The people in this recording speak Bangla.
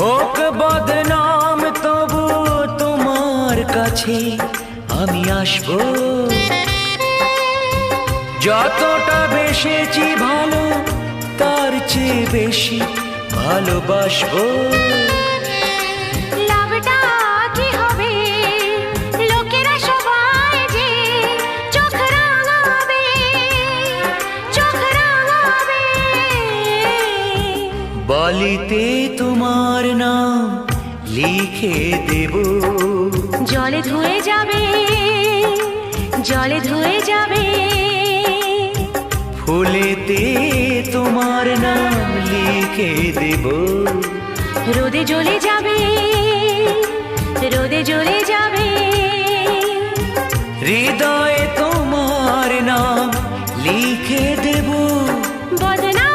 হোক বদনাম তবু তোমার কাছে আমি আসব। যতটা বেসেছি ভালো তার চেয়ে বেশি ভালোবাসবো। বলিতে তোমার নাম লিখে দেব। জলে ধুয়ে যাবে জলে ধুয়ে যাবে। ফুলেতে তোমার নাম লিখে দেব। রোদে জ্বলে যাবে রোদে জ্বলে যাবে। হৃদয়ে তোমার নাম লিখে দেব। বদনা